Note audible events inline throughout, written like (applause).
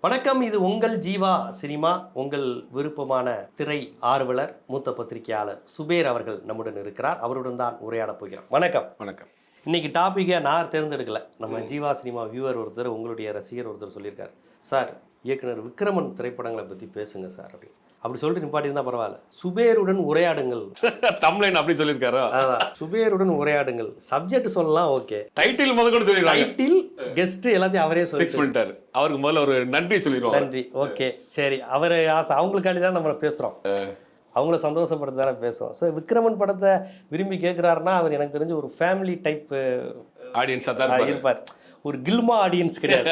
வணக்கம் இது உங்கள் ஜீவா சினிமா. உங்கள் விருப்பமான திரை ஆர்வலர் மூத்த பத்திரிகையாளர் சுபேர் அவர்கள் நம்முடன் இருக்கிறார். அவருடன் தான் உரையாடப் போகிறோம். வணக்கம். வணக்கம். இன்னைக்கு டாப்பிக்கை நான் தேர்ந்தெடுக்கல. நம்ம ஜீவா சினிமா வியூவர் ஒருத்தர் உங்களுடைய ரசிகர் ஒருத்தர் சொல்லியிருக்காரு. சார் இயக்குனர் விக்ரமன் திரைப்படங்களை பற்றி பேசுங்க சார் அப்படி. அப்படி சொல்லிட்டு நிப்பாட்டியிருந்தா பரவாயில்ல. சுபேருடன் உரையாடுங்கள். (laughs) தமிழ்லைன் அப்படி சொல்லியிருக்காரோ? சுபேருடன் உரையாடுங்கள். சப்ஜெக்ட் சொல்லலாம் ஓகே டைட்டில் முத கூட சொல்லிருக்காங்க டைட்டில் கெஸ்ட் எல்லாத்தையும் அவரே சொல்லி பண்ணிட்டாரு. அவருக்கு முதல்ல ஒரு நன்றி சொல்லிடுவோம். நன்றி ஓகே சரி அவர் ஆசை. அவங்களுக்காண்டி தான் நம்ம பேசுகிறோம் அவங்கள சந்தோஷப்படுத்த தானே பேசுவோம் ஸோ விக்ரமன் படத்தை விரும்பி கேட்குறாருன்னா அவர் எனக்கு தெரிஞ்ச ஒரு ஃபேமிலி டைப் ஆடியன்ஸா தான் இருப்பாரு. ஒரு கில்மா ஆடியன்ஸ் கிடையாது.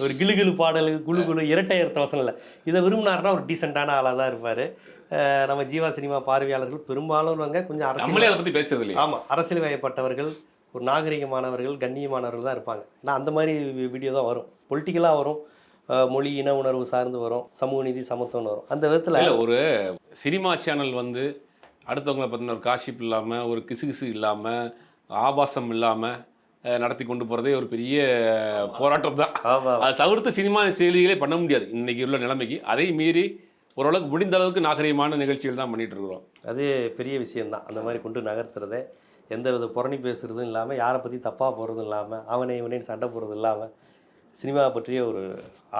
ஒரு கிளுகிளு பாடல் குழு குழு இரட்டை அர்த்த வசனம் இல்லை. இதை விரும்பினாருன்னா ஒரு டீசெண்டான ஆளாக தான் இருப்பார். நம்ம ஜீவா சினிமா பார்வையாளர்கள் பெரும்பாலும் கொஞ்சம் அரசியல் பத்தி பேசுறது இல்லையா. ஆமாம் அரசியல் வயப்பட்டவர்கள் ஒரு நாகரிகமானவர்கள் கண்ணியமானவர்கள் தான் இருப்பாங்க. நான் அந்த மாதிரி வீடியோ தான் வரும். பொலிட்டிக்கலாக வரும். மொழி இன உணர்வு சார்ந்து வரும். சமூக நீதி சமத்துவம்னு வரும். அந்த விதத்தில் இல்ல ஒரு சினிமா சேனல் வந்து அடுத்தவங்களை பத்தின ஒரு காஷிப் இல்லாம ஒரு கிசுகிசு இல்லாம ஆபாசம் இல்லாம அஹ், நடத்தி கொண்டு போறதே ஒரு பெரிய போராட்டம் தான். அதை தவிர்த்து சினிமா செய்திகளே பண்ண முடியாது. இன்னைக்கு உள்ள நிலைமைக்கு. அதை மீறி ஓரளவுக்கு முடிந்த அளவுக்கு நாகரிகமான நிகழ்ச்சிகள் தான் பண்ணிட்டு இருக்கிறோம். அது பெரிய விஷயம்தான். அந்த மாதிரி கொண்டு நகர்த்துறதே எந்த வித புரணி பேசுறதும் இல்லாமல் யாரை பற்றி தப்பாக போகிறதும் இல்லாமல் அவனை இவனே சண்டை போடுறதும் இல்லாமல் சினிமாவை பற்றிய ஒரு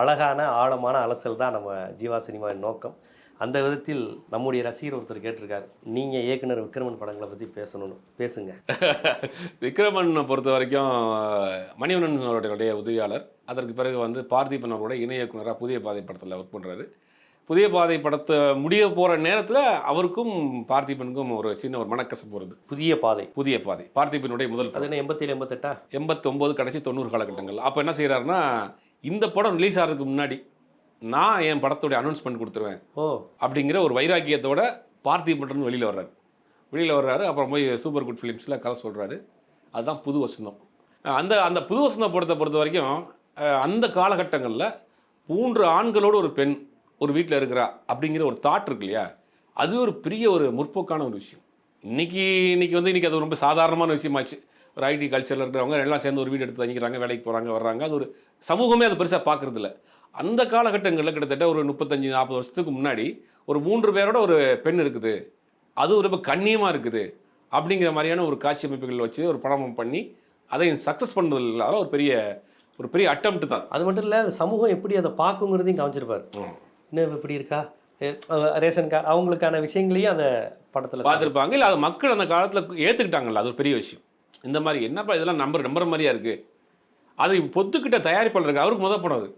அழகான ஆழமான அலசல் தான் நம்ம ஜீவா சினிமாவின் நோக்கம். அந்த விதத்தில் நம்முடைய ரசிகர் ஒருத்தர் கேட்டிருக்காரு. நீங்கள் இயக்குனர் விக்ரமன் படங்களை பற்றி பேசணும்னு. பேசுங்க. (laughs) விக்ரமன் பொறுத்த வரைக்கும் மணிவண்ணன் அவருடைய உதவியாளர். அதற்கு பிறகு வந்து பார்த்திபன் அவரோட இணை இயக்குனராக புதிய பாதை படத்தில் ஒர்க் பண்ணுறாரு புதிய பாதை படத்தை முடிய போகிற நேரத்தில் அவருக்கும் பார்த்திபனுக்கும் ஒரு சின்ன ஒரு மனக்கசப்பு வருது. புதிய பாதை. புதிய பாதை. பார்த்திபனுடைய முதல் அது எண்பத்தேழு எண்பத்தெட்டா? எண்பத்தொம்போது கடைசி தொண்ணூறு காலகட்டங்கள் அப்போ என்ன செய்கிறாருன்னா இந்த படம் ரிலீஸ் ஆகிறதுக்கு முன்னாடி நான் என் படத்துடைய அனௌன்ஸ்மெண்ட் கொடுத்துருவேன். ஓ. அப்படிங்கிற ஒரு வைராக்கியத்தோட பார்த்திபன் வெளியில் வர்றாரு. வெளியில் வர்றாரு அப்புறம் போய் சூப்பர் குட் ஃபிலிம்ஸில் கதை சொல்கிறாரு அதுதான் புது வசந்தம். அந்த அந்த புது வசந்தம் படத்தை பொறுத்த வரைக்கும் அந்த காலகட்டங்களில் மூன்று ஆண்களோடு ஒரு பெண் ஒரு வீட்டில் இருக்கிறா அப்படிங்கிற ஒரு தாட் இருக்கு இல்லையா? அது ஒரு பெரிய ஒரு முற்போக்கான ஒரு விஷயம். இன்னைக்கு இன்னைக்கு வந்து இன்னைக்கு அது ரொம்ப சாதாரணமான விஷயமாச்சு. ஒரு ஐடி கல்ச்சரில் இருக்கிறவங்க எல்லாம் சேர்ந்து ஒரு வீடு எடுத்து தங்கிக்கிறாங்க வேலைக்கு போகிறாங்க வர்றாங்க. அது ஒரு சமூகமே அது பெருசாக பார்க்கறது இல்ல அந்த காலகட்டங்களில் கிட்டத்தட்ட ஒரு முப்பத்தஞ்சு நாற்பது வருஷத்துக்கு முன்னாடி ஒரு மூன்று பேரோட ஒரு பெண் இருக்குது. அது ரொம்ப கண்ணியமாக இருக்குது. அப்படிங்கிற மாதிரியான ஒரு காட்சி அமைப்புகள் வச்சு ஒரு படம் பண்ணி அதை சக்ஸஸ் பண்ணுறது இல்லாத ஒரு பெரிய ஒரு பெரிய அட்டம்ப்ட் தான். அது மட்டும் இல்லை அந்த சமூகம் எப்படி அதை பார்க்குங்கிறதையும் காமிச்சிருப்பாரு. இன்னும் இப்படி இருக்கா? ரேஷன் கார்டு அவங்களுக்கான விஷயங்களையும் அந்த படத்தில் பார்த்துருப்பாங்க. இல்லை அது மக்கள் அந்த காலத்தில் ஏற்றுக்கிட்டாங்கல்ல அது ஒரு பெரிய விஷயம். இந்த மாதிரி என்னப்பா இதெல்லாம் நம்பர் நம்புற மாதிரியா இருக்குது அது பொத்துக்கிட்ட தயாரிப்பாளர் இருக்கு அவருக்கு முதல் படம் அது.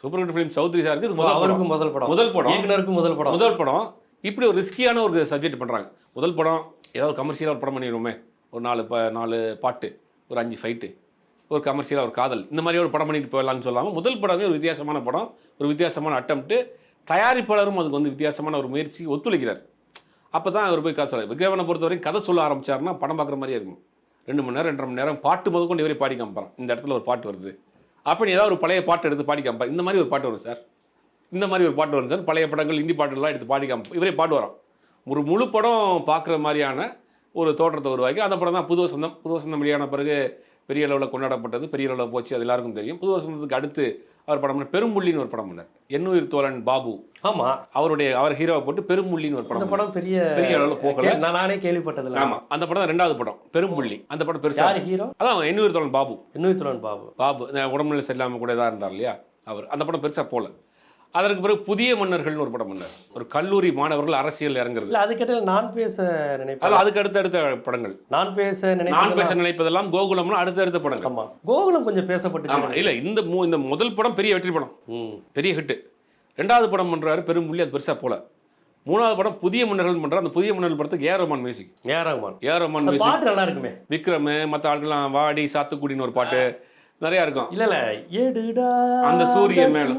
சூப்பர் குட் ஃபிலிம் சௌத்ரி சாருக்கு இது முதல் படம். அவருக்கும் முதல் படம். முதல் படம். இயக்குனருக்கும் முதல் படம். முதல் படம். இப்படி ஒரு ரிஸ்கியான ஒரு சப்ஜெக்ட் பண்ணுறாங்க முதல் படம் ஏதாவது கமர்ஷியலாக ஒரு படம் பண்ணிடுவோமே. ஒரு நாலு ப நாலு பாட்டு ஒரு அஞ்சு ஃபைட்டு ஒரு கமர்ஷியலாக ஒரு காதல். இந்த மாதிரி ஒரு படம் பண்ணிட்டு போயிடலாம்னு சொல்லாமல் முதல் படமே ஒரு வித்தியாசமான படம் ஒரு வித்தியாசமான அட்டம்ப்ட்டு தயாரிப்பாளரும் அதுக்கு வந்து வித்தியாசமான ஒரு முயற்சி ஒத்துழைக்கிறார். அப்போ தான் அவர் போய் கதை சொல்ல விக்ரமனை பொறுத்த வரைக்கும் கதை சொல்ல ஆரம்பிச்சாருன்னா படம் பார்க்குற மாதிரியே இருக்கும். ரெண்டு மணி நேரம் ரெண்டரை மணி நேரம் பாட்டு முதல் கொண்டு இவரே பாடி காமிப்பான் இந்த இடத்துல ஒரு பாட்டு வருது. அப்படின்னு ஏதாவது ஒரு பழைய பாட்டு எடுத்து பாடி காமிப்பார் இந்த மாதிரி ஒரு பாட்டு வரும் சார். இந்த மாதிரி ஒரு பாட்டு வரும் சார். பழைய படங்கள் இந்தி பாட்டுலாம் எடுத்து பாடி காமி இவரே பாட்டு வரோம் ஒரு முழு படம் பார்க்குற மாதிரியான ஒரு தோற்றத்தை உருவாக்கி அந்த படம் தான் புது வசந்தம். புது வசந்தம் வெளியான பிறகு பெரிய அளவில் கொண்டாடப்பட்டது பெரிய அளவில் போச்சு அது எல்லாருக்கும் தெரியும். புது வசந்தத்துக்கு அடுத்து அவர் படம் பெரும்புள்ளின்னு ஒரு படம் பண்ணார். எண்ணுயிர் தோழன் பாபு. ஆமா. அவருடைய அவர் ஹீரோவை போட்டு பெரும்புள்ளின்னு ஒரு அந்த படம் படம் பெரிய பெரிய அளவில் போகல. நான் நானே கேள்விப்பட்டதில்ல. ஆமா. அந்த படம் ரெண்டாவது படம். பெரும்புள்ளி. அந்த படம் பெருசா ஹீரோ அதான் எண்ணுயிர் தோழன் பாபு. இன்னுத்துறன் பாபு. பாபு. இந்த உடம்புநிலை சரியில்லாமல் கூட இதாக இருந்தார் இல்லையா? அவர். அந்த படம் பெருசாக போல அதற்கு பிறகு புதிய மன்னர்கள்னு ஒரு படம் பண்ணார் ஒரு கல்லூரி மாணவர்கள் அரசியல் இறங்குறது. இல்ல அது கேட்டால் நான் பேச நினைப்பேன். அதில் அதுக்கு அடுத்த அடுத்த படங்கள். நான் பேச நான் பேச நினைப்பதெல்லாம் கோகுலம்னு அடுத்த அடுத்த படங்கள். ஆமா. கோகுலம் கொஞ்சம் பேசப்பட்டு இல்ல இந்த மூ இந்த முதல் படம் பெரிய வெற்றி படம். பெரிய ஹிட் ரெண்டாவது படம் பண்றாரு பெரும்புள்ளி அது பெருசா போல. மூணாவது படம் புதிய மன்னர்கள் பண்றாரு. அந்த புதிய மன்னர்கள் படத்துக்கு A. Rahman music. A. Rahman. A. Rahman அந்த மியூசிக். பாட்டு நல்லா இருக்குமே. விக்ரம் மற்ற ஆட்கள்லாம் வாடி சாத்துக்குடின்னு ஒரு பாட்டு. நிறைய இருக்கும். இல்ல இல்ல. அந்த சூரியன் மேல.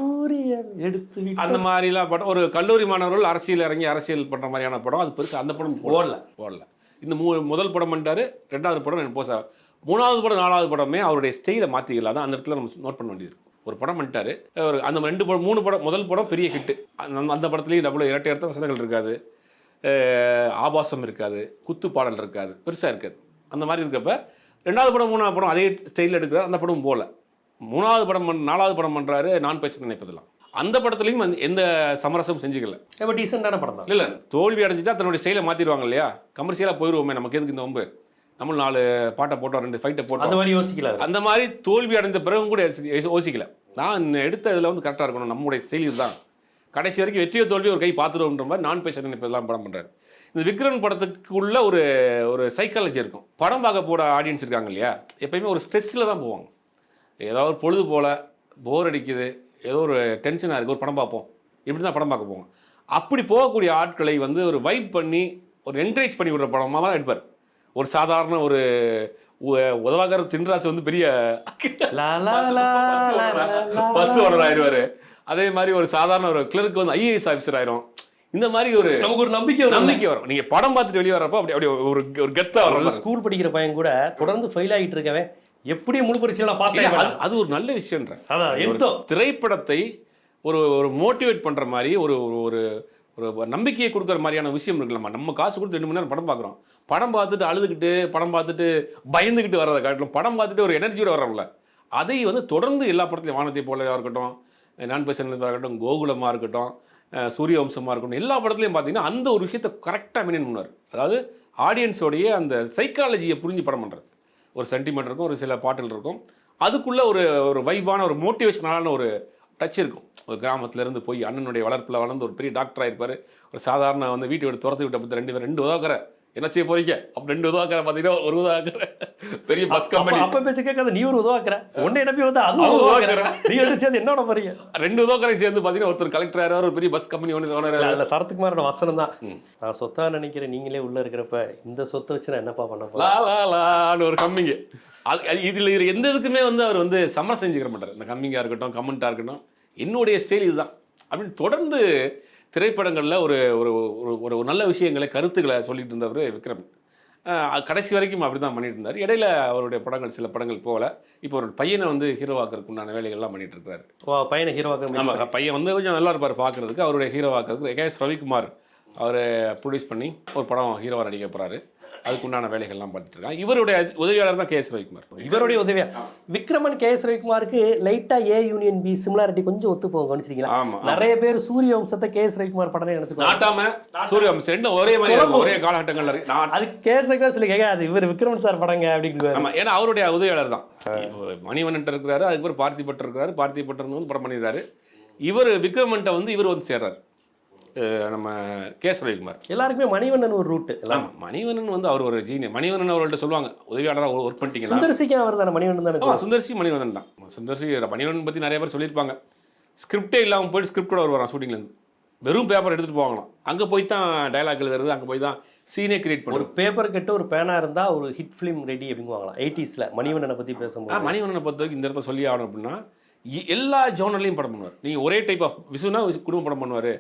எடுத்து அந்த மாதிரிலாம் படம் ஒரு கல்லூரி மாணவர்கள் அரசியல் இறங்கி அரசியல் பண்ற மாதிரியான படம் அது பெருசு அந்த படம் போடல. போடல. இந்த மூ முதல் படம் பண்ணிட்டாரு ரெண்டாவது படம் எனக்கு போச மூணாவது படம் நாலாவது படமே அவருடைய ஸ்டைலை மாற்றிக்கல தான் அந்த இடத்துல நம்ம நோட் பண்ண வேண்டியது. ஒரு படம் பண்ணிட்டாரு ஒரு அந்த ரெண்டு படம் மூணு படம் முதல் படம் பெரிய ஹிட்டு அந்த அந்த படத்துலேயும் டபுள் இரட்டை இடத்த வசனங்கள் இருக்காது. ஆபாசம் இருக்காது குத்து பாடல் இருக்காது பெருசாக இருக்காது. அந்த மாதிரி இருக்கப்ப ரெண்டாவது படம் மூணாவது படம் அதே ஸ்டைலில் எடுக்கிற அந்த படம் போல. மூணாவது படம் பண் நாலாவது படம் பண்ணுறாரு நான் பேச நினைப்பதெல்லாம். அந்த படத்துலையும் வந்து எந்த சமரசம் செஞ்சுக்கல. ரொம்ப டீசெண்டான படம் தான். இல்லை தோல்வி அடைஞ்சிட்டா தன்னுடைய ஸ்டைலை மாற்றிடுவாங்க இல்லையா? கமர்ஷியலாக போயிடுவோமே நமக்கு எதுக்கு இந்த வம்பு? நம்ம நாலு பாட்டை போட்டோம் ரெண்டு ஃபைட்டை அந்த போட்டோம் மாதிரி யோசிக்கல. அந்த மாதிரி தோல்வி அடைந்த பிறகும் கூட யோசி- யோசி- யோசிக்கல. நான் எடுத்த இதில் வந்து கரெக்டாக இருக்கணும். நம்முடைய செயலி தான் கடைசி வரைக்கும் வெற்றியோ தோல்வியோ ஒரு கை பார்த்துருவோன்ற மாதிரி நான் பேச நினைப்பதெல்லாம் படம் பண்ணுறாரு இந்த விக்ரன் படத்துக்கு உள்ள ஒரு ஒரு சைக்காலஜி இருக்கும். படம் பார்க்க போட ஆடியன்ஸ் இருக்காங்க இல்லையா? எப்பயுமே ஒரு ஸ்ட்ரெஸ்ஸில் தான் போவாங்க. ஏதாவது ஒரு பொழுது போல போர் அடிக்குது. ஏதோ ஒரு டென்ஷனாக இருக்குது ஒரு படம் பார்ப்போம். இப்படி தான் படம் பார்க்க போவோம். அப்படி போகக்கூடிய ஆட்களை வந்து ஒரு வைப் பண்ணி ஒரு என்கரேஜ் பண்ணி விடுற படமாக தான் எடுப்பார். ஒரு சாதாரண ஒரு உ- உதவாகர தின்ராசு வந்து பெரிய பஸ். ஓனர் ஆயிடுவாரு. அதே மாதிரி ஒரு சாதாரண ஒரு கிளர்க் வந்து ஐஏஎஸ் ஆஃபீஸர் ஆயிரும். இந்த மாதிரி ஒரு நமக்கு ஒரு நம்பிக்கை வரும். நம்பிக்கை வரும். நீங்க படம் பார்த்துட்டு வெளியே வரப்போ அப்படி அப்படி ஒரு ஒரு கெத்தா ஒரு வரும் ஸ்கூல் படிக்கிற பையன் கூட தொடர்ந்து ஃபெயில் ஆகிட்டு இருக்கவன். எப்படி முழு பரீட்சையில நான் பாஸ் அது- ஒரு நல்ல விஷயம்ன்ற. அதான் திரைப்படத்தை ஒரு ஒரு மோட்டிவேட் பண்ற மாதிரி ஒரு ஒரு ஒரு நம்பிக்கையை கொடுக்குற மாதிரியான விஷயம் இருக்குல்லம்மா நம்ம காசு கொடுத்து ரெண்டு மணி நேரம் படம் பார்க்குறோம். படம் பார்த்துட்டு அழுதுகிட்டு படம் பார்த்துட்டு பயந்துக்கிட்டு வர்றதை காட்டிலும் படம் பார்த்துட்டு ஒரு எனர்ஜியோட வர்றோம்ல அதை வந்து தொடர்ந்து எல்லா படத்துலையும் வானத்தை போலவா இருக்கட்டும் நான் பேசுகிறதா இருக்கட்டும் கோகுலமாக இருக்கட்டும் சூரிய வம்சமாக இருக்கட்டும் எல்லா படத்துலையும் பார்த்தீங்கன்னா அந்த ஒரு விஷயத்தை கரெக்டாக மெயின்டைன் பண்ணுவார். அதாவது ஆடியன்ஸோடைய அந்த சைக்காலஜியை புரிஞ்சு படம் பண்ணுறது ஒரு சென்டிமெண்ட் இருக்கும் ஒரு சில பாட்டில் இருக்கும். அதுக்குள்ளே ஒரு ஒரு வைவான ஒரு மோட்டிவேஷனலான ஒரு டச் இருக்கும். ஒரு கிராமத்துலேருந்து போய் அண்ணனுடைய வளர்ப்பில் வளர்ந்து ஒரு பெரிய டாக்டர் ஆகிருப்பார் ஒரு சாதாரண வந்து வீட்டை விட்டு துரத்து விட்ட பற்றி ரெண்டு பேர் ரெண்டு உதவுக்கிற என்ன செய்ய போறீங்க? அப்ப ரெண்டு உதவாக்கிற பார்த்தீங்கன்னா ஒரு உதவாக்கிற பெரிய பஸ் கம்பெனி அப்ப பேச்சு கேட்காத நீ ஒரு உதவாக்குற உன்னை நம்பி வந்து அவன் உதவாக்குற. நீ எடுத்து சேர்ந்து என்னோட போறீங்க? ரெண்டு உதவாக்கரை சேர்ந்து பார்த்தீங்கன்னா ஒருத்தர் கலெக்டர் ஆகிறார் ஒரு பெரிய பஸ் கம்பெனி ஒன்று அதுல சரத்குமாரோட வசனம் தான். நான் சொத்தா நினைக்கிறேன் நீங்களே உள்ள இருக்கிறப்ப இந்த சொத்தை வச்சு நான் என்னப்பா பண்ண போறேன்? ஒரு கம்மிங்க அது அது இதில் எந்த இதுக்குமே வந்து அவர் வந்து சமரசம் செஞ்சுக்கிற மாட்டார். இந்த கம்மிங்காக இருக்கட்டும் கமெண்ட்டாக இருக்கட்டும் என்னுடைய ஸ்டைல் இதுதான். அப்படின்னு தொடர்ந்து திரைப்படங்களில் ஒரு ஒரு ஒரு ஒரு ஒரு நல்ல விஷயங்களை கருத்துக்களை சொல்லிட்டு இருந்தவர் விக்ரம். கடைசி வரைக்கும் அப்படி தான் பண்ணிட்டு இருந்தார். இடையில அவருடைய படங்கள் சில படங்கள் போகல. இப்போ ஒரு பையனை வந்து ஹீரோவாக்கிறதுக்கு உண்டான வேலைகள்லாம் பண்ணிட்டு இருக்காரு. ஓ, பையனை ஹீரோவாக்க ஆமாம் பையன் வந்து கொஞ்சம் நல்லா இருப்பார் பார்க்கறதுக்கு அவருடைய ஹீரோவாக்கிறதுக்கு கேஎஸ் ரவிக்குமார் அவரை ப்ரொடியூஸ் பண்ணி ஒரு படம் ஹீரோவாக நடிக்க போகிறாரு அதுக்குண்டான வேலைகள்லாம் பண்ணிட்டு இருக்காங்க இவருடைய உதவியாளர் தான் கேஎஸ் ரவிக்குமார். இவருடைய உதவியா? விக்ரமன் கே எஸ் ரவிக்குமாருக்கு லைட்டா ஏ யூனியன் பி சிமிலாரிட்டி கொஞ்சம் ஒத்து போகும் கவனிச்சிருக்கீங்களா. நிறைய பேர் சூரிய வம்சத்தை கே எஸ் ரவிக்குமார் படமே நினைச்சுக்கோங்க நாட்டாம சூரிய வம்சம் ரெண்டும் ஒரே மாதிரி ஒரே காலகட்டங்கள்ல இருக்கு. நான் அது கே எஸ் ரவிக்குமார் சொல்லி கேட்க அது இவர் விக்ரமன் சார் படங்க அப்படின்னு ஆமா ஏன்னா அவருடைய உதவியாளர் தான். மணிவண்ணன் இருக்கிறாரு அதுக்கப்புறம் பார்த்திபட்டர் இருக்கிறாரு பார்த்திபட்டர் வந்து படம் பண்ணிடுறாரு. இவர் விக்ரமன்ட்ட வந்து இவர் வந்து சேர்றாரு. நம்ம கேஸ் ரவிக்குமார் எல்லாருக்குமே மணிவண்ணன் ஒரு ரூட் எல்லாம். ஆமா மணிவண்ணன் வந்து அவர் ஒரு ஜீனியர் மணிவண்ணன் அவர்கள்ட்ட சொல்லுவாங்க உதவியாளராக ஒர்க் பண்ணிட்டீங்கன்னா சுந்தர்சிக்கும் அவர் தானே மணிவண்ணன் தானே சுந்தர்சி மணிவண்ணன் தான். சுந்தர்சி மணிவண்ணன் பற்றி நிறைய பேர் சொல்லியிருப்பாங்க. ஸ்கிரிப்டே இல்லாமல் போயிட்டு ஸ்கிரிப்ட் கூட வருவாராம் ஷூட்டிங்லேருந்து வெறும் பேப்பர் எடுத்துகிட்டு போவாங்களாம். அங்கே போய் தான் டைலாக் எழுதுறது அங்கே போய் தான் சீனே கிரியேட் ஒரு பண்ணுறது. பேப்பர் கட்டு ஒரு பேனா இருந்தா ஒரு ஹிட் ஃபிலிம் ரெடி அப்படிங்குவாங்களாம். எயிட்டிஸ்ல மணிவண்ணனை பத்தி பேசும்போது. மணிவண்ணனை பொறுத்த வரைக்கும் இந்த இடத்த சொல்லி ஆகணும் அப்படின்னா எல்லா ஜோனர்லையும் படம் பண்ணுவார். நீங்கள் ஒரே டைப் ஆஃப் விசுனா குடும்ப படம் பண்ணுவார்.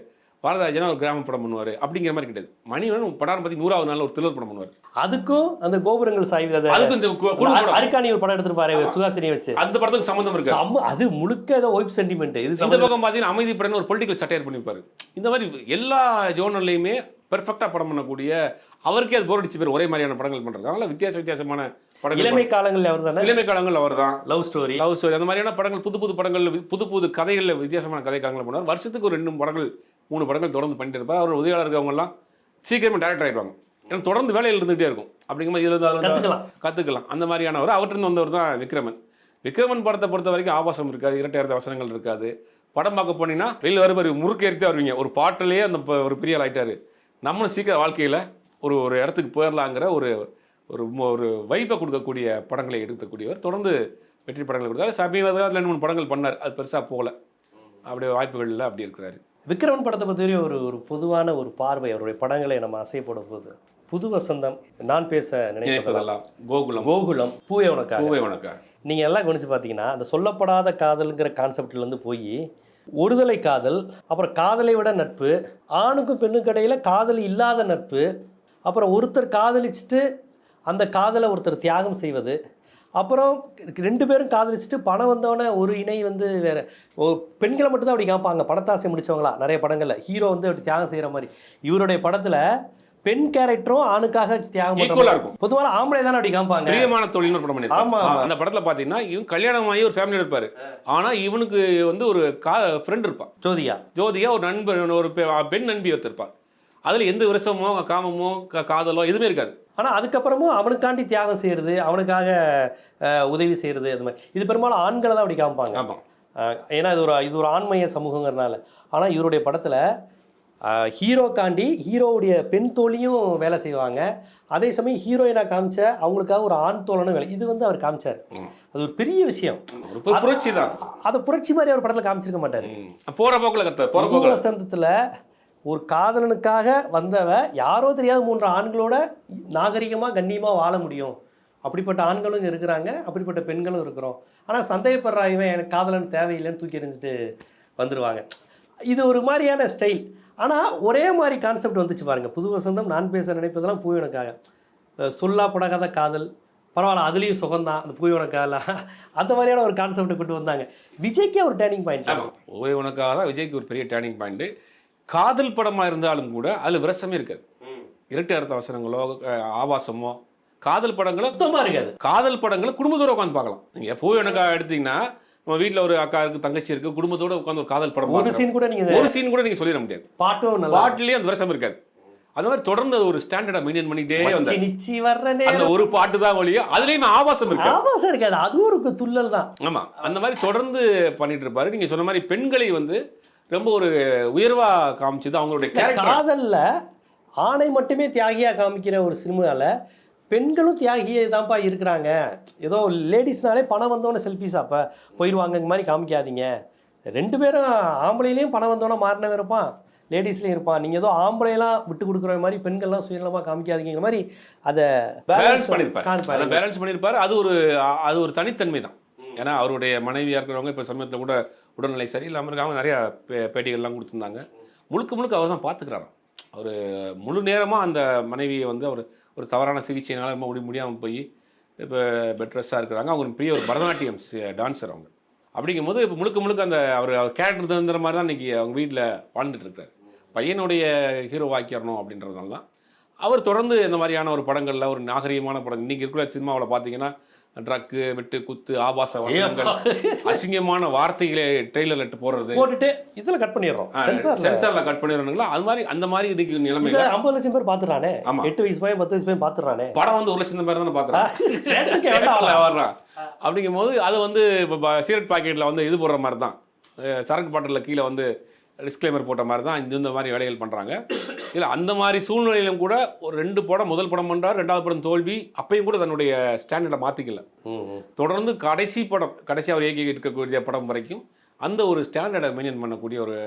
பாரதாஜனா ஒரு கிராம படம் பண்ணுவார். அப்படிங்கிற மாதிரி கிடையாது. மணிவண்ணன் படம் பற்றி நூறாவது நாள் ஒரு தில்லர் படம் பண்ணுவார். அதுக்கும் அந்த கோபுரங்கள் சாய்வு அது அதுக்கும் இந்த அரிக்காணி ஒரு படம் எடுத்துருப்பாரு சுகாசினியை வச்சு. அந்த படத்துக்கு சம்மந்தம் இருக்கு. அது முழுக்க ஏதோ ஒய்ஃப் சென்டிமெண்ட் இது இந்த பக்கம் பார்த்தீங்கன்னா அமைதி படம் ஒரு பொலிட்டிக்கல் சட்டையர் பண்ணியிருப்பாரு. இந்த மாதிரி எல்லா ஜோனர்லையுமே பெர்ஃபெக்டாக படம் பண்ணக்கூடிய அவருக்கே அது போர் அடிச்சு பேர் ஒரே மாதிரியான படங்கள் பண்றது. அதனால வித்தியாச வித்தியாசமான படங்கள் இளமை காலங்கள்ல அவர் தானே? இளமை காலங்கள் அவர் தான். லவ் ஸ்டோரி லவ் ஸ்டோரி அந்த மாதிரியான படங்கள் புது புது படங்கள் புது புது கதைகளில் வித்தியாசமான கதை காலங்கள் பண்ணுவார். வருஷத்துக்கு ஒரு ரெண்டு படங்கள் மூணு படங்கள் தொடர்ந்து பண்ணிட்டு இருப்பார். அவர் உதவியாளர் இருக்கவங்கலாம் சீக்கிரமே டேரக்டர் ஆயிடுவாங்க ஏன்னா தொடர்ந்து வேலையில் இருந்துகிட்டே இருக்கும். அப்படிங்கும்போது இருந்தாலும் கத்துக்கலாம். கற்றுக்கலாம் அந்த மாதிரியானவர். அவர்கிட்ட வந்தவர் தான் விக்ரமன். விக்ரமன் படத்தை பொறுத்த வரைக்கும் ஆபாசம் இருக்காது இரட்டை இரட்டை வசனங்கள் இருக்காது. படம் பார்க்க போனீங்கன்னா வெளியில் வருவார் முறுக்கு ஏறித்தே வருவீங்க. ஒரு பாட்டிலேயே அந்த ஒரு பெரிய ஆள் ஆயிட்டாரு. நம்மளும் சீக்கிரம் வாழ்க்கையில் ஒரு ஒரு இடத்துக்கு போயிடலாங்கிற ஒரு ஒரு ஒரு வைப்பை கொடுக்கக்கூடிய படங்களை எடுக்கக்கூடியவர். தொடர்ந்து வெற்றி படங்களை கொடுத்தாரு. சமீபத்தில் ரெண்டு மூணு படங்கள் பண்ணார். அது பெருசாக போகல. அப்படியே வாய்ப்புகள் இல்லை அப்படி இருக்கிறாரு. விக்ரமன் படத்தை பற்றி ஒரு ஒரு பொதுவான ஒரு பார்வை அவருடைய படங்களை நம்ம அசைப்பட போது. புது வசந்தம் நான் பேச நினைப்பதெல்லாம். கோகுலம். கோகுலம் பூவே உனக்காக. பூவே வணக்கா நீங்கள் எல்லாம் கவனிச்சு பார்த்தீங்கன்னா அந்த சொல்லப்படாத காதல்ங்கிற கான்செப்ட்லேருந்து போய் ஒருதலை காதல் அப்புறம் காதலை விட நட்பு ஆணுக்கும் பெண்ணுக்கும் இடையில காதல் இல்லாத நட்பு அப்புறம் ஒருத்தர் காதலிச்சுட்டு அந்த காதலை ஒருத்தர் தியாகம் செய்வது அப்புறம் ரெண்டு பேரும் காதலிச்சுட்டு பணம் வந்தவொடனே ஒரு இணை வந்து வேற. பெண்களை மட்டும் தான் அப்படி காப்பாங்க. பணத்தாசை முடிச்சவங்களா? நிறைய படங்களில். ஹீரோ வந்து அப்படி தியாகம் செய்கிற மாதிரி. இவருடைய படத்தில் பெண் கேரக்டரும் ஆணுக்காக தியாகம் பண்ற இருக்கும். பொதுவாக ஆம்பளை தானே அப்படி காமிப்பாங்க பிரியமான தொழில்னு படம் பண்ணியிருப்பாரு. ஆமா. அந்த படத்துல பாத்தீங்கன்னா இவன் கல்யாணம் ஆகி ஒரு ஃபேமிலியோட இருப்பாரு. ஆனா இவனுக்கு வந்து ஒரு கா ஃப்ரெண்ட் இருப்பான். ஜோதியா? ஜோதியா ஒரு நண்பர் ஒரு பெண் நண்பி ஒருத்தர் இருப்பார். அதுல எந்த விரசமோ காமமோ காதலோ எதுவுமே இருக்காது. ஆனா அதுக்கப்புறமும் அவனுக்காண்டி தியாகம் செய்யறது அவனுக்காக உதவி செய்யறது அது மாதிரி. இது பெரும்பாலும் ஆண்களை தான் அப்படி காமிப்பாங்க. ஆமா. அஹ், ஏன்னா இது ஒரு இது ஒரு ஆண்மைய சமூகங்கிறனால. ஆனா இவருடைய படத்துல ஹீரோக்காண்டி ஹீரோவுடைய பெண் தோழியும் வேலை செய்வாங்க. அதே சமயம் ஹீரோயினா காமிச்ச அவங்களுக்காக ஒரு ஆண் தோழனும் வேலை. இது வந்து அவர் காமிச்சார். அது ஒரு பெரிய விஷயம். புரட்சி தான். அதை புரட்சி மாதிரி அவர் படத்துல காமிச்சிருக்க மாட்டாரு. போற போக்குல போற போக்குல. வசந்தத்துல ஒரு காதலனுக்காக வந்தவ யாரோ தெரியாத மூன்று ஆண்களோட நாகரிகமாக கண்ணியமாக வாழ முடியும். அப்படிப்பட்ட ஆண்களும் இருக்கிறாங்க அப்படிப்பட்ட பெண்களும் இருக்கிறோம். ஆனால் சந்தேகப்படுறா இவன் எனக்கு காதலன் தேவையில்லைன்னு தூக்கி எறிஞ்சிட்டு வந்துடுவாங்க இது ஒரு மாதிரியான ஸ்டைல் ஆனால் ஒரே மாதிரி கான்செப்ட் வந்துச்சு பாருங்கள் புது வசந்தம் நான் பேச நினைப்பதெல்லாம் பூவனுக்காக சொல்லா படகாத காதல் பரவாயில்ல அதுலேயும் சுகந்தான் அந்த பூவனுக்காக அந்த மாதிரியான ஒரு கான்செப்டை கொண்டு வந்தாங்க. விஜய்க்கே ஒரு டேர்னிங் பாயிண்ட் ஆமா. உனக்காக தான் விஜய்க்கு ஒரு பெரிய டேர்னிங் பாயிண்ட்டு காதல் படமா இருந்தாலும் கூட அதுல விரசமே இருக்காது. இரட்டை அர்த்த அவசரங்களோ அஹ், ஆபாசமோ காதல் படங்களை சுத்தமா இருக்காது. காதல் படங்களை குடும்பத்தோட உட்காந்து பார்க்கலாம். நீங்க போய் எனக்கா எடுத்தீங்கன்னா நம்ம வீட்ல ஒரு அக்கா இருக்கு தங்கச்சி இருக்கு குடும்பத்தோட உட்காந்து ஒரு காதல் படம் ஒரு. சீன் கூட நீங்க ஒரு சீன் கூட நீங்க சொல்லிட முடியாது. பாட்டும் நல்லா பாட்டுலயே அந்த விரசம் இருக்காது. அந்த மாதிரி தொடர்ந்து அது ஒரு ஸ்டாண்டர்டா மெயின்டைன் பண்ணிட்டே வந்தார் நிச்சி வர்ற அந்த ஒரு பாட்டு தான் ஒழிய அதுலயுமே ஆபாசம் இருக்கு ஆபாசம் இருக்காது. அதுவும் ஒரு துள்ளல் தான். ஆமா. அந்த மாதிரி தொடர்ந்து பண்ணிட்டு இருப்பாரு. நீங்க சொன்ன மாதிரி பெண்களை வந்து ரொம்ப ஒரு உயர்வா காமிச்சது அவங்களுடைய காதல்ல ஆணை மட்டுமே தியாகியா காமிக்கிற ஒரு சினிமால பெண்களும் தியாகியே தான்ப்பா இருக்கிறாங்க. ஏதோ லேடிஸ்னாலே பணம் வந்தோன்னே செல்ஃபிஸ் அப்போ போயிடுவாங்க மாதிரி காமிக்காதீங்க. ரெண்டு பேரும் ஆம்பளையிலையும் பணம் வந்தோன்னே மாறினவன் இருப்பான் லேடிஸ்லையும் இருப்பான். நீங்கள் ஏதோ ஆம்பளையெல்லாம் விட்டு கொடுக்குற மாதிரி பெண்கள்லாம் சுயநலமாக காமிக்காதீங்கிற மாதிரி அதை பேலன்ஸ் பண்ணிருப்பாரு. அதை பேலன்ஸ் பண்ணிருப்பாரு. அது ஒரு அது ஒரு தனித்தன்மை தான் ஏன்னா அவருடைய மனைவியா இருக்கிறவங்க இப்போ சமயத்தில் கூட உடல்நிலை சரியில்லாமல் இருக்காங்க நிறையா பே- பேட்டிகள்லாம் கொடுத்துருந்தாங்க. முழுக்க முழுக்க அவர் தான் பார்த்துக்கிறாராம். அவர் முழு நேரமாக அந்த மனைவியை வந்து அவர் ஒரு தவறான சிகிச்சையினால ரொம்ப முடி முடியாமல் போய் இப்போ பெட்ரெஸ்டாக இருக்கிறாங்க. அவங்க பெரிய ஒரு பரதநாட்டியம் டான்ஸர் அவங்க. அப்படிங்கும்போது இப்போ முழுக்க முழுக்க அந்த அவர் அவர் கேரக்டர் தகுந்த மாதிரி தான் இன்றைக்கி அவங்க வீட்டில் வாழ்ந்துட்டு இருக்காரு. பையனுடைய ஹீரோ ஆக்கிடணும் அப்படின்றதுனால தான் அவர் தொடர்ந்து இந்த மாதிரியான ஒரு படங்களில் ஒரு நாகரிகமான படம். இன்னைக்கு இருக்கிற சினிமாவில் பார்த்தீங்கன்னா ட்ரக்கு வெட்டு குத்து ஆபாச வசனங்கள் அசிங்கமான வார்த்தைகளை ட்ரெய்லர்ல இட்டு போடுறது. போட்டுட்டு இதில் கட் பண்ணிடுறோம். சென்சார் சென்சார்ல கட் பண்ணிடுறாங்களா அது மாதிரி அந்த மாதிரி இதுக்கு இதில் ஐம்பது லட்சம் பேர் பார்த்துறானே ஆமா. எட்டு வயசு பையன் பத்து வயசு பையன் பார்த்துறானே படம் வந்து ஒரு லட்சம் பேர் தானே வேண்டாம் வர்றான். அப்படிங்கும் போது அது வந்து இப்போ சீரட் பாக்கெட்டில் வந்து இது போடுற மாதிரி தான் சரக்கு பாட்டிலில் கீழே வந்து டிஸ்க்ளைமர் போட்ட மாதிரி தான் இந்த இந்த மாதிரி வேலைகள் பண்ணுறாங்க இல்லை அந்த மாதிரி சூழ்நிலையிலும் கூட ஒரு ரெண்டு படம் முதல் படம் பண்ணுறார் ரெண்டாவது படம் தோல்வி அப்பயும் கூட தன்னுடைய ஸ்டாண்டர்டை மாற்றிக்கல. தொடர்ந்து கடைசி படம் கடைசி அவர் இயக்கி இருக்கக்கூடிய படம் வரைக்கும் அந்த ஒரு ஸ்டாண்டர்டை மெயின்டைன் பண்ணக்கூடிய ஒரு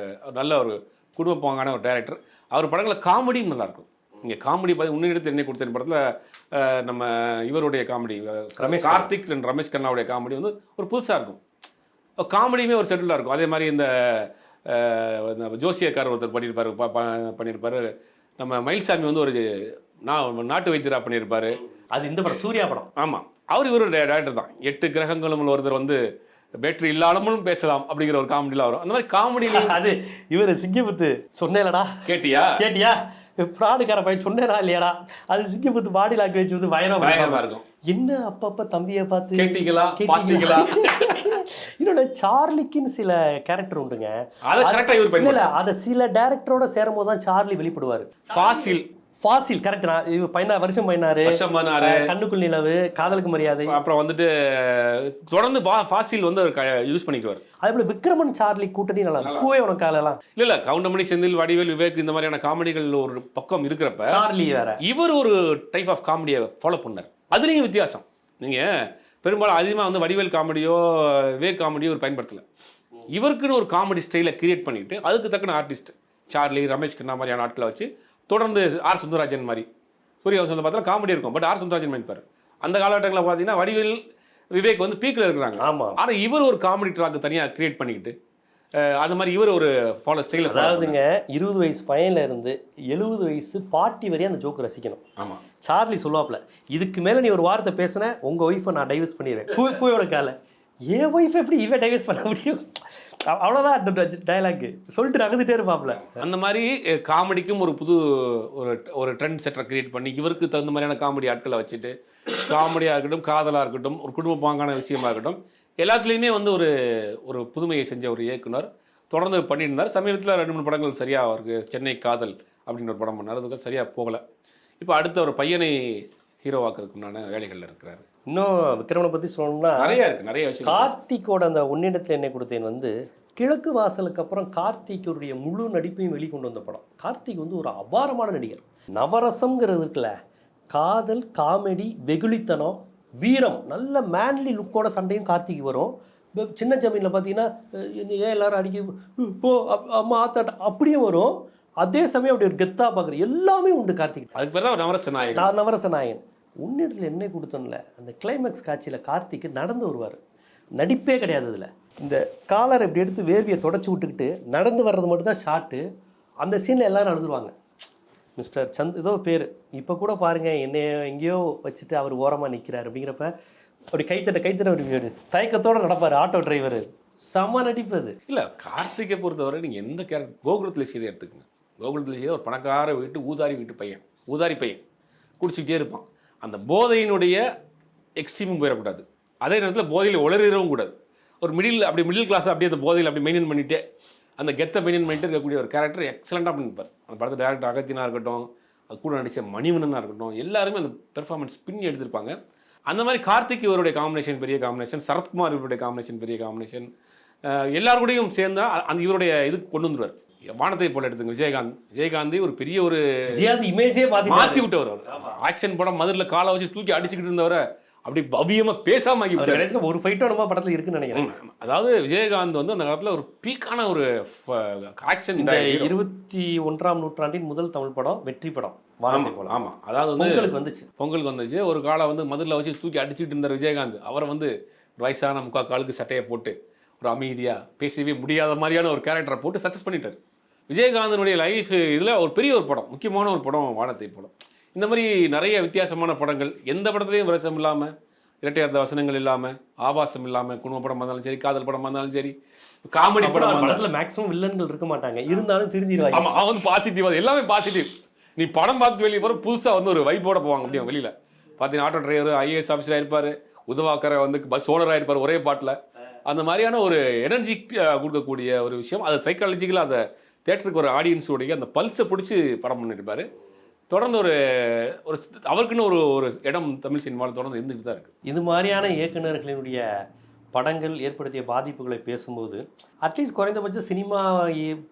நல்ல ஒரு குடும்ப பாங்கான ஒரு டைரக்டர் அவர் படங்களில் காமெடியும் நல்லாயிருக்கும் இங்கே காமெடி பார்த்து உன்னிடத்து என்ன கொடுத்த படத்தில் நம்ம இவருடைய காமெடி ரமேஷ் கார்த்திக் ரமேஷ் கண்ணாவுடைய காமெடி வந்து ஒரு புதுசாக இருக்கும். காமெடியுமே ஒரு செட்டிலாக இருக்கும். அதே மாதிரி இந்த ஜோசியக்கார் ஒருத்தர் பண்ணியிருப்பாரு பண்ணியிருப்பாரு. நம்ம மயில்சாமி வந்து ஒரு நா- நாட்டு வைத்தியரா பண்ணியிருப்பாரு. அது இந்த படம் சூர்யா படம். ஆமாம் அவர் இவருடைய டேரக்டர் தான். எட்டு கிரகங்களும் ஒருத்தர் வந்து பேட்டரி இல்லாமலும் பேசலாம் அப்படிங்கிற ஒரு காமெடியில் வரும். அந்த மாதிரி காமெடியிலையும் அது இவர் சிங்கமுத்து சொன்னேலடா. கேட்டியா? கேட்டியா? ஃப்ராடுக்கார பையன் சொன்னேடா இல்லையாடா? அது சிங்கமுத்து பாடி வச்சு வந்து பயங்கரமா பயங்கரமா இருக்கும். என்ன அப்பப்ப தம்பியை பார்த்து கேட்டீங்களா? கேட்டீங்களா? இன்னொன்று சார்லிக்குன்னு சில கேரக்டர் உண்டுங்க. இல்ல அதை சில டேரக்டரோட சேரும் போது தான் சார்லி வெளிப்படுவார். ஃபாசில். ஃபாசில் கரெக்ட் நான் இது பையனா வருஷம் பயனாரு. வருஷம் பதினாறு கண்ணுக்குள் நிலவு காதலுக்கு மரியாதை. அப்புறம் வந்துட்டு தொடர்ந்து ஃபாசில் வந்து அவர் யூஸ் பண்ணிக்குவார். அதே போல விக்ரமன் சார்லி கூட்டணி நல்லா. பூவே உனக்காலலாம் இல்ல இல்ல கவுண்டமணி செந்தில் வடிவேல் விவேக் இந்த மாதிரியான காமெடிகள் ஒரு பக்கம் இருக்கிறப்ப சார்லி வேற. இவர் ஒரு டைப் ஆஃப் காமெடியை ஃபாலோ பண்ணார். அதுலேயும் வித்தியாசம். நீங்க பெரும்பாலும் அதிகமாக வந்து வடிவேல் காமெடியோ விவேக் காமெடியோ ஒரு பயன்படுத்தல. இவருக்குன்னு ஒரு காமெடி ஸ்டைலை கிரியேட் பண்ணிட்டு அதுக்கு தக்கன ஆர்டிஸ்ட் சார்லி ரமேஷ் கண்ணா மாதிரியான ஆட்களை வச்சு தொடர்ந்து ஆர் சுந்தரராஜன் மாதிரி. சூரிய வம்சத்தில் பார்த்தா காமெடி இருக்கும் பட் ஆர் சுந்தரராஜன் பண்ணிப்பார் அந்த காலகட்டங்களில் பார்த்தீங்கன்னா வடிவேல் விவேக் வந்து பீக்கில் இருக்கிறாங்க. ஆமா. ஆனால் இவர் ஒரு காமெடி ட்ராக் தனியாக கிரியேட் பண்ணிக்கிட்டு அது மாதிரி இவர் ஒரு ஃபாலோ ஸ்டைலில் அதாவதுங்க இருபது வயசு பையன்ல இருந்து எழுபது வயசு பாட்டி வரையும் அந்த ஜோக் ரசிக்கணும். ஆமாம் சார்லி சொல்லுவாப்ல இதுக்கு மேல நீ ஒரு வார்த்தை பேசுன உங்க ஒய்ஃபை நான் டைவர்ஸ் பண்ணிடுவேன். பூ பூயோட கால. என் ஒய்ஃப் எப்படி இவன் டைவர்ஸ் பண்ண முடியும்? அவ்- அவ்வளவுதான் டயலாக் சொல்லிட்டு நகர்ந்துட்டே இருப்பாப்ல அந்த மாதிரி காமெடிக்கும் ஒரு புது ஒரு ஒரு ட்ரெண்ட் செட்டரை கிரியேட் பண்ணி இவருக்கு தகுந்த மாதிரியான காமெடி ஆட்களை வச்சுட்டு காமெடியாக இருக்கட்டும் காதலாக இருக்கட்டும் ஒரு குடும்ப பாங்கான விஷயமா இருக்கட்டும் எல்லாத்துலேயுமே வந்து ஒரு ஒரு புதுமையை செஞ்ச ஒரு இயக்குனர். தொடர்ந்து பண்ணியிருந்தார். சமீபத்தில் ரெண்டு மூணு படங்கள் சரியாக அவருக்கு சென்னை காதல் அப்படின்னு ஒரு படம் பண்ணார். அதுக்கு சரியாக போகலை. இப்போ அடுத்த ஒரு பையனை ஹீரோவாக்குறதுக்கு உண்டான வேலைகளில் இருக்கிறாரு. இன்னும் விக்ரமனை பத்தி சொல்லணும்னா நிறைய இருக்கு. நிறைய விஷயம் கார்த்திக்கோட அந்த உன்னிடத்தில் என்னை கொடுத்தேன் வந்து கிழக்கு வாசலுக்கு அப்புறம் கார்த்திக்குடைய முழு நடிப்பையும் வெளிக்கொண்டு வந்த படம். கார்த்திக் வந்து ஒரு அபாரமான நடிகர். நவரசம்ங்கிறது இருக்குல்ல காதல் காமெடி வெகுளித்தனம் வீரம் நல்ல மேன்லி லுக்கோட சண்டையும் கார்த்திக் வரும். இப்ப சின்ன ஜமீனில் பார்த்தீங்கன்னா ஏன் எல்லாரும் அடிக்க "ம், போ அம்மா ஆத்தாட்ட அப்படியும் வரும். அதே சமயம் அப்படி ஒரு கெத்தா பார்க்குற எல்லாமே உண்டு கார்த்திக். அதுக்கு பேர் தான் நவரச நாயகன். நான் நவரச நாயன் உன்னிடத்தில் என்ன கொடுத்தோம்ல அந்த கிளைமேக்ஸ் காட்சியில் கார்த்திக் நடந்து வருவார். நடிப்பே கிடையாது அதில். இந்த காலரை இப்படி எடுத்து வேர்வியை தொடச்சி விட்டுக்கிட்டு நடந்து வர்றது மட்டும் தான் ஷாட்டு அந்த சீனில் எல்லாரும் அழுதுருவாங்க. மிஸ்டர் சந்த் ஏதோ பேர். இப்போ கூட பாருங்கள் என்னைய எங்கேயோ வச்சுட்டு அவர் ஓரமாக நிற்கிறார் அப்படிங்கிறப்ப அப்படி கைத்தட்ட கைத்தட்ட அப்படி தயக்கத்தோடு நடப்பார் ஆட்டோ டிரைவர் செம்ம நடிப்பு அது. இல்லை கார்த்திகை பொறுத்தவரை நீங்கள் எந்த கேரக்டர் கோகுலத்தில் செய்த எடுத்துக்கங்க. கோகுலத்தில் செய்த ஒரு பணக்கார வீட்டு ஊதாரி வீட்டு பையன். ஊதாரி பையன். குடிச்சிக்கிட்டே இருப்பான். அந்த போதையினுடைய எக்ஸ்ட்ரீமும் போயிடக்கூடாது. அதே நேரத்தில் போதையில் உளறிடவும் கூடாது. ஒரு மிடில் அப்படி மிடில் கிளாஸ் அப்படியே அந்த போதையில் அப்படி மெயின்டைன் பண்ணிட்டே அந்த கெத்தை மெயின்டைன் பண்ணிட்டு இருக்கக்கூடிய ஒரு கேரக்டர் எக்ஸலண்ட்டாக பண்ணியிருப்பார். அந்த படத்தை டேரக்டர் அகத்தினா இருக்கட்டும் அது கூட நடித்த மணிவண்ணனாக இருக்கட்டும் எல்லாருமே அந்த பெர்ஃபார்மன்ஸ் பின்னி எடுத்திருப்பாங்க. அந்த மாதிரி கார்த்திக் இவருடைய காம்பினேஷன் பெரிய காம்பினேஷன் சரத்குமார் இவருடைய காம்பினேஷன் பெரிய காம்பினேஷன் எல்லாருக்கூடையும் சேர்ந்தா அந்த இவருடைய இதுக்கு கொண்டு வந்துருவார். வானத்தை போல எடுத்துங்க விஜயகாந்த். விஜயகாந்த் ஒரு பெரிய ஒரு இமேஜே மாற்றி மாற்றி விட்டவர் அவர். ஆக்ஷன் படம் மதுரில் காலை வச்சு தூக்கி அடிச்சுக்கிட்டு இருந்தவரை அப்படி பவியமா பேசாம ஆக்கி விட்டார் கடைசியில் ஒரு ஃபைட்டோ நம்ம படத்தில் இருக்குன்னு நினைக்கிறேன். அதாவது விஜயகாந்த் வந்து அந்த காலத்துல ஒரு பீக்கான ஒரு ஆக்ஷன் இந்த இருபத்தி ஒன்றாம் நூற்றாண்டின் முதல் தமிழ் படம் வெற்றி படம் வானத்தை போல. ஆமா. அதாவது வந்து பொங்கலுக்கு வந்துச்சு. பொங்கலுக்கு வந்துச்சு. ஒரு காலை வந்து மதுரில் வச்சு தூக்கி அடிச்சுட்டு இருந்தார் விஜயகாந்த் அவரை வந்து வயசான முக்கா காலுக்கு சட்டையை போட்டு ஒரு அமைதியா பேசவே முடியாத மாதிரியான ஒரு கேரக்டரை போட்டு சக்ஸஸ் பண்ணிட்டார். விஜயகாந்தனுடைய லைஃப் இதில் ஒரு பெரிய ஒரு படம் முக்கியமான ஒரு படம் வானத்தை படம் இந்த மாதிரி நிறைய வித்தியாசமான படங்கள். எந்த படத்துலையும் விரசம் இல்லாமல் இரட்டையார்த்த வசனங்கள் இல்லாமல் ஆபாசம் இல்லாமல் குடும்ப படமாக இருந்தாலும் சரி காதல் படமாக இருந்தாலும் சரி காமெடி இருந்தாலும் படத்துல மேக்ஸிமம் வில்லன்கள் இருக்க மாட்டாங்க. இருந்தாலும் திருந்திடுவாங்க. ஆமா அவன் வந்து பாசிட்டிவ் அது. எல்லாமே பாசிட்டிவ் நீ படம் பார்த்து வெளியே போற புதுசா வந்து ஒரு வைப்போட போவாங்க அப்படியே வெளியில. பார்த்தீங்கன்னா ஆட்டோ டிரைவர் ஐஏஎஸ் ஆஃபீஸராக இருப்பாரு. உதவாக்கரை வந்து பஸ் ஓனராக இருப்பார் ஒரே பாட்டில். அந்த மாதிரியான ஒரு எனர்ஜி கொடுக்கக்கூடிய ஒரு விஷயம். அது சைக்காலஜிக்கலாக அந்த தேட்டருக்கு ஒரு ஆடியன்ஸுடைய அந்த பல்ஸை பிடிச்சி படம் பண்ணியிருப்பாரு தொடர்ந்து ஒரு ஒரு அவருக்குன்னு ஒரு ஒரு இடம் தமிழ் சினிமாவில் தொடர்ந்து இருந்துகிட்டு தான் இருக்கு. இது மாதிரியான இயக்குனர்களினுடைய படங்கள் ஏற்படுத்திய பாதிப்புகளை பேசும்போது அட்லீஸ்ட் குறைந்தபட்சம் சினிமா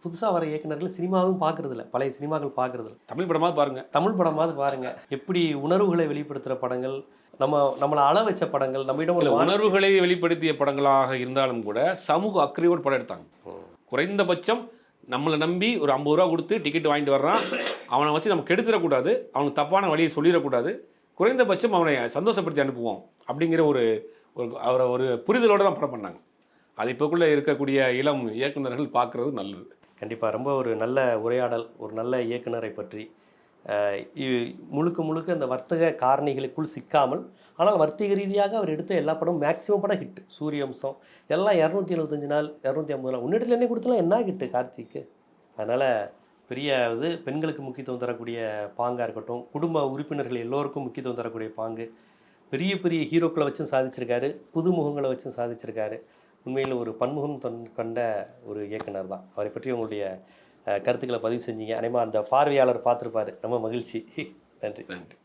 புதுசாக வர இயக்குனர்கள் சினிமாவும் பார்க்கறது இல்ல பழைய சினிமாக்கள் பார்க்கறது இல்ல தமிழ் படமாக பாருங்க. தமிழ் படமாவது பாருங்க. எப்படி உணர்வுகளை வெளிப்படுத்துகிற படங்கள் நம்ம நம்மளை அள வச்ச படங்கள் நம்மிடம் வான- உணர்வுகளை வெளிப்படுத்திய படங்களாக இருந்தாலும் கூட சமூக அக்கறையோடு படம் எடுத்தாங்க. குறைந்தபட்சம் நம்மளை நம்பி ஒரு ஐம்பது ரூபா கொடுத்து டிக்கெட் வாங்கிட்டு வர்றான். அவனை வச்சு நம்ம கெடுத்துடக்கூடாது. அவனுக்கு தப்பான வழியை சொல்லிடக்கூடாது. குறைந்தபட்சம் அவனை சந்தோஷப்படுத்தி அனுப்புவோம் அப்படிங்கிற ஒரு ஒரு அவரை ஒரு புரிதலோடு தான் படம் பண்ணாங்க. அது இப்போக்குள்ளே இருக்கக்கூடிய இளம் இயக்குநர்கள் பார்க்குறது நல்லது. கண்டிப்பாக ரொம்ப ஒரு நல்ல உரையாடல் ஒரு நல்ல இயக்குனரை பற்றி முழுக்க முழுக்க இந்த வர்த்தக காரணிகளுக்குள் சிக்காமல் ஆனால் வர்த்தக ரீதியாக அவர் எடுத்த எல்லா படமும் மேக்ஸிமம் படம் ஹிட் சூரியவம்சம் எல்லாம் இரநூத்தி எழுபத்தஞ்சு நாள் இரநூத்தி ஐம்பது நாள். உன்னிடத்துல என்ன கொடுத்தாலும் என்ன ஹிட்டு கார்த்திக்கு? அதனால் பெரிய இது பெண்களுக்கு முக்கியத்துவம் தரக்கூடிய பாங்காக இருக்கட்டும் குடும்ப உறுப்பினர்கள் எல்லோருக்கும் முக்கியத்துவம் தரக்கூடிய பாங்கு. பெரிய பெரிய ஹீரோக்களை வச்சும் சாதிச்சிருக்காரு புதுமுகங்களை வச்சும் சாதிச்சிருக்காரு. உண்மையில் ஒரு பன்முகம் தொன் கொண்ட ஒரு இயக்குனர் தான். அவரை பற்றி உங்களுடைய கருத்துக்களை பதிவு செஞ்சீங்க. அதே அந்த பார்வையாளர் பார்த்துருப்பாரு. ரொம்ப மகிழ்ச்சி. (laughs) நன்றி. நன்றி.